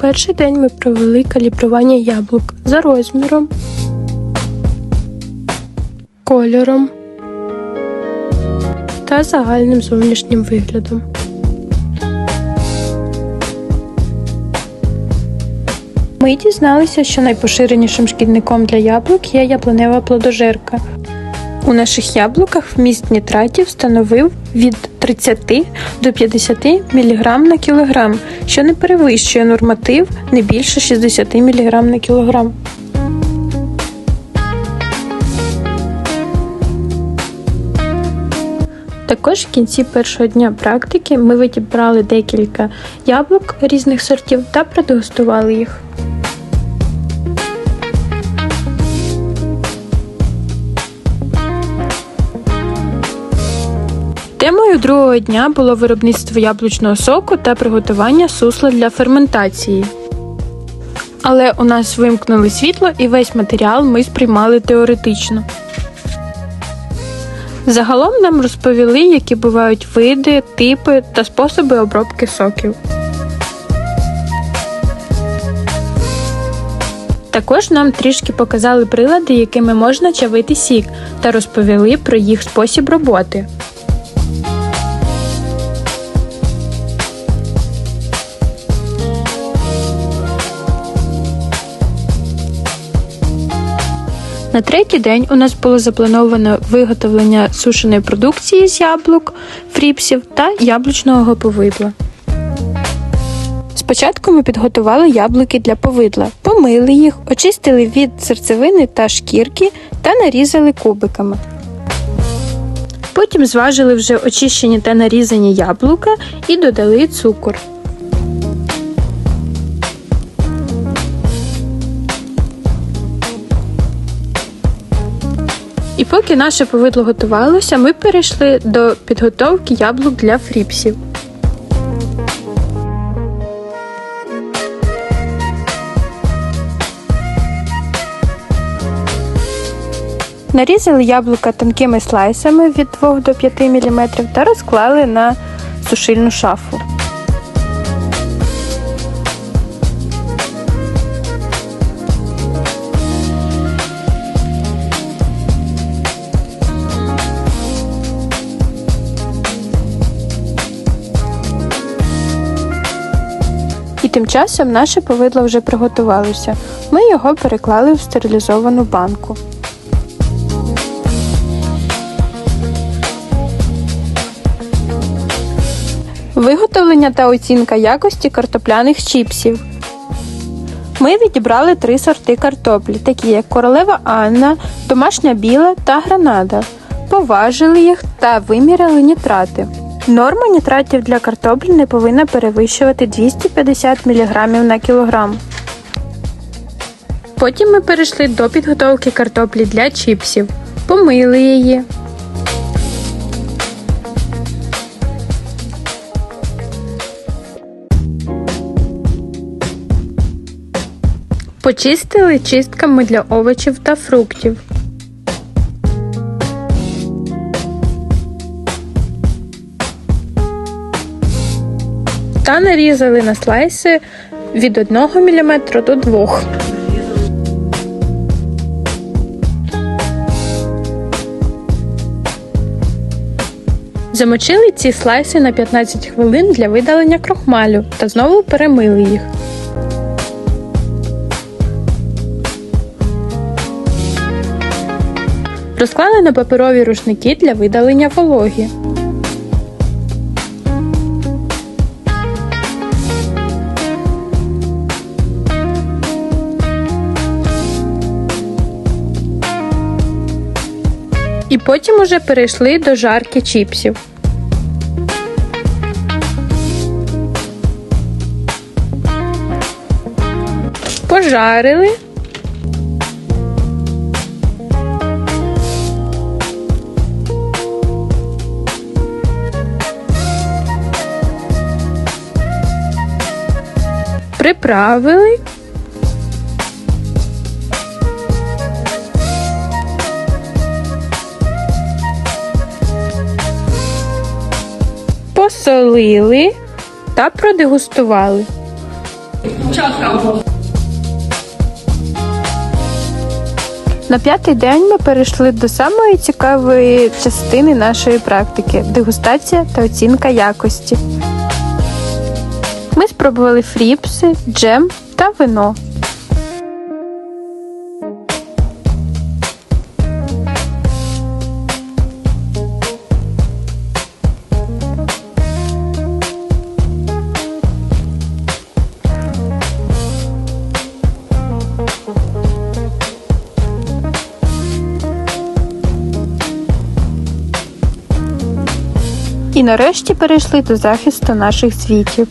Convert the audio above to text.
перший день ми провели калібрування яблук за розміром, кольором та загальним зовнішнім виглядом. Ми дізналися, що найпоширенішим шкідником для яблук є яблунева плодожерка. У наших яблуках вміст нітратів становив від 30 до 50 мг на кілограм, що не перевищує норматив не більше 60 мг на кілограм. Також в кінці першого дня практики ми відібрали декілька яблук різних сортів та продегустували їх. Темою другого дня було виробництво яблучного соку та приготування сусла для ферментації. Але у нас вимкнули світло і весь матеріал ми сприймали теоретично. Загалом нам розповіли, які бувають види, типи та способи обробки соків. Також нам трішки показали прилади, якими можна чавити сік, та розповіли про їх спосіб роботи. На третій день у нас було заплановано виготовлення сушеної продукції з яблук, фріпсів та яблучного повидла. Спочатку ми підготували яблуки для повидла, помили їх, очистили від серцевини та шкірки та нарізали кубиками. Потім зважили вже очищені та нарізані яблука і додали цукор. І поки наше повидло готувалося, ми перейшли до підготовки яблук для фріпсів. Нарізали яблука тонкими слайсами від 2 до 5 мм та розклали на сушильну шафу. Тим часом наше повидло вже приготувалося. Ми його переклали в стерилізовану банку. Виготовлення та оцінка якості картопляних чіпсів. Ми відібрали три сорти картоплі, такі як королева Анна, домашня біла та гранада. Поважили їх та виміряли нітрати. Норма нітратів для картоплі не повинна перевищувати 250 мг на кілограм. Потім ми перейшли до підготовки картоплі для чіпсів. Помили її. Почистили чистками для овочів та фруктів. Та нарізали на слайси від 1 мм до 2 Замочили ці слайси на 15 хвилин для видалення крохмалю та знову перемили їх. Розклали на паперові рушники для видалення вологі. І потім уже перейшли до жарки чіпсів. Пожарили. Приправили. Посолили та продегустували. На п'ятий день ми перейшли до самої цікавої частини нашої практики дегустація та оцінка якості. Ми спробували фріпси, джем та вино. І нарешті перейшли до захисту наших звітів.